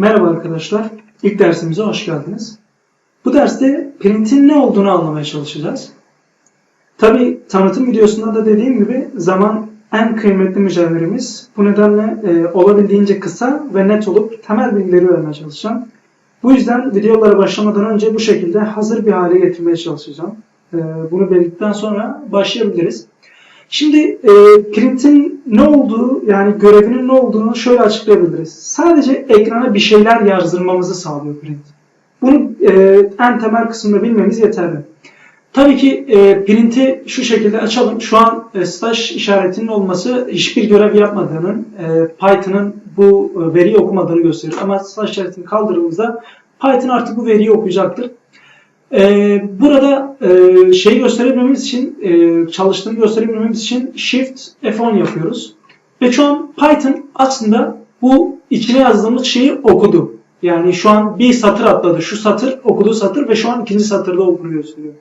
Merhaba arkadaşlar. İlk dersimize hoş geldiniz. Bu derste print'in ne olduğunu anlamaya çalışacağız. Tabi tanıtım videosunda da dediğim gibi zaman en kıymetli mücevherimiz. Bu nedenle e, olabildiğince kısa ve net olup temel bilgileri vermeye çalışacağım. Bu yüzden videolara başlamadan önce bu şekilde hazır bir hale getirmeye çalışacağım. E, bunu belirttikten sonra başlayabiliriz. Şimdi e, print'in ne olduğu yani görevinin ne olduğunu şöyle açıklayabiliriz. Sadece ekrana bir şeyler yazdırmamızı sağlıyor print. Bunu e, en temel kısmını bilmemiz yeterli. Tabii ki e, print'i şu şekilde açalım. Şu an e, slash işaretinin olması hiçbir görev yapmadığının, e, Python'ın bu e, veriyi okumadığını gösterir. Ama slash işaretini kaldırdığımızda Python artık bu veriyi okuyacaktır. Ee, burada e, şeyi gösterebilmemiz için, e, çalıştığını gösterebilmemiz için Shift F10 yapıyoruz. Ve şu an Python aslında bu içine yazdığımız şeyi okudu. Yani şu an bir satır atladı. Şu satır okuduğu satır ve şu an ikinci satırda olduğunu gösteriyor.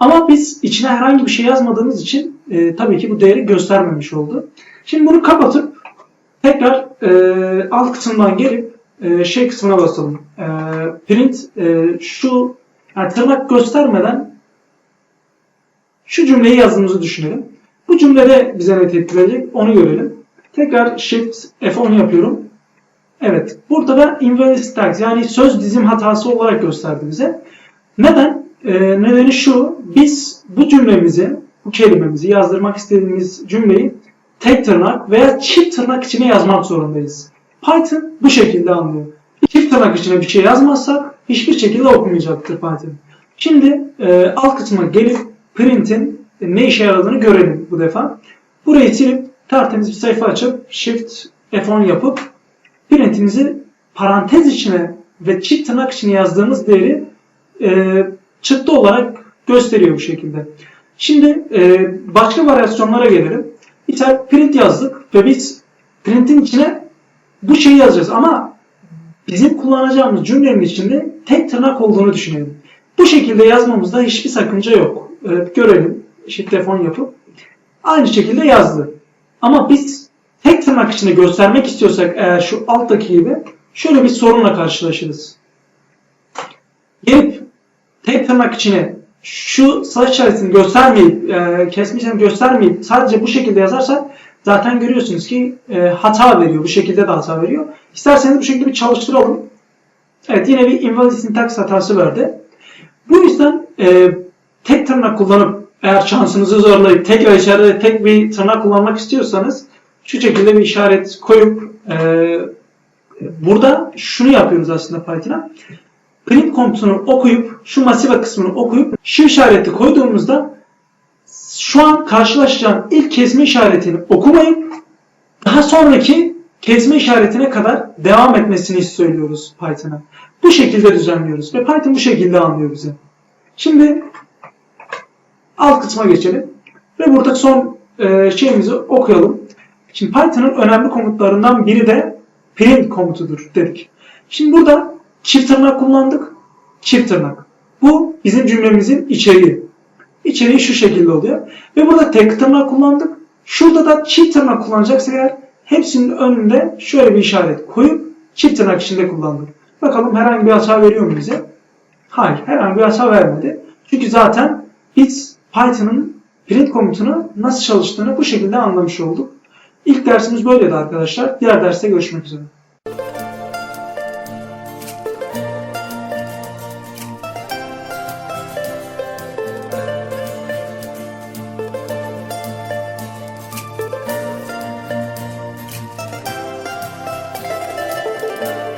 Ama biz içine herhangi bir şey yazmadığımız için e, tabii ki bu değeri göstermemiş oldu. Şimdi bunu kapatıp tekrar e, alt kısımdan gelip e, şey kısmına basalım. E, print e, şu yani tırnak göstermeden şu cümleyi yazdığımızı düşünelim. Bu cümlede bize ne tepki verecek onu görelim. Tekrar Shift F10 yapıyorum. Evet. Burada da invalid syntax yani söz dizim hatası olarak gösterdi bize. Neden? Ee, nedeni şu. Biz bu cümlemizi, bu kelimemizi yazdırmak istediğimiz cümleyi tek tırnak veya çift tırnak içine yazmak zorundayız. Python bu şekilde anlıyor. Çift tırnak içine bir şey yazmazsak hiçbir şekilde okumayacaktır Python. Şimdi e, alt kısma gelip print'in ne işe yaradığını görelim bu defa. Burayı silip tertemiz bir sayfa açıp Shift F10 yapıp print'imizi parantez içine ve çift tırnak içine yazdığımız değeri e, çıktı olarak gösteriyor bu şekilde. Şimdi e, başka varyasyonlara gelelim. Tane print yazdık ve biz print'in içine bu şeyi yazacağız ama bizim kullanacağımız cümlenin içinde tek tırnak olduğunu düşünelim. Bu şekilde yazmamızda hiçbir sakınca yok. Ee, görelim. Shift F10 yapıp aynı şekilde yazdı. Ama biz tek tırnak içinde göstermek istiyorsak eğer şu alttaki gibi şöyle bir sorunla karşılaşırız. Gelip tek tırnak içine şu slash işaretini göstermeyip, e, kesme işaretini göstermeyip sadece bu şekilde yazarsak zaten görüyorsunuz ki e, hata veriyor. Bu şekilde de hata veriyor. İsterseniz bu şekilde bir çalıştıralım. Evet yine bir invalid syntax hatası verdi. Bu yüzden e, tek tırnak kullanıp eğer şansınızı zorlayıp tekrar işaret tek bir tırnak kullanmak istiyorsanız şu şekilde bir işaret koyup e, burada şunu yapıyoruz aslında Python'a. Print komutunu okuyup şu masive kısmını okuyup şu işareti koyduğumuzda şu an karşılaşacağım ilk kesme işaretini okumayıp daha sonraki kesme işaretine kadar devam etmesini söylüyoruz Python'a. Bu şekilde düzenliyoruz ve Python bu şekilde anlıyor bize. Şimdi alt kısma geçelim ve burada son e, şeyimizi okuyalım. Şimdi Python'ın önemli komutlarından biri de print komutudur dedik. Şimdi burada çift tırnak kullandık. Çift tırnak. Bu bizim cümlemizin içeriği. İçeriği şu şekilde oluyor. Ve burada tek tırnak kullandık. Şurada da çift tırnak kullanacaksak eğer hepsinin önünde şöyle bir işaret koyup çift tırnak içinde kullandık. Bakalım herhangi bir hata veriyor mu bize? Hayır, herhangi bir hata vermedi. Çünkü zaten biz Python'ın print komutunu nasıl çalıştığını bu şekilde anlamış olduk. İlk dersimiz böyleydi arkadaşlar. Diğer derste görüşmek üzere.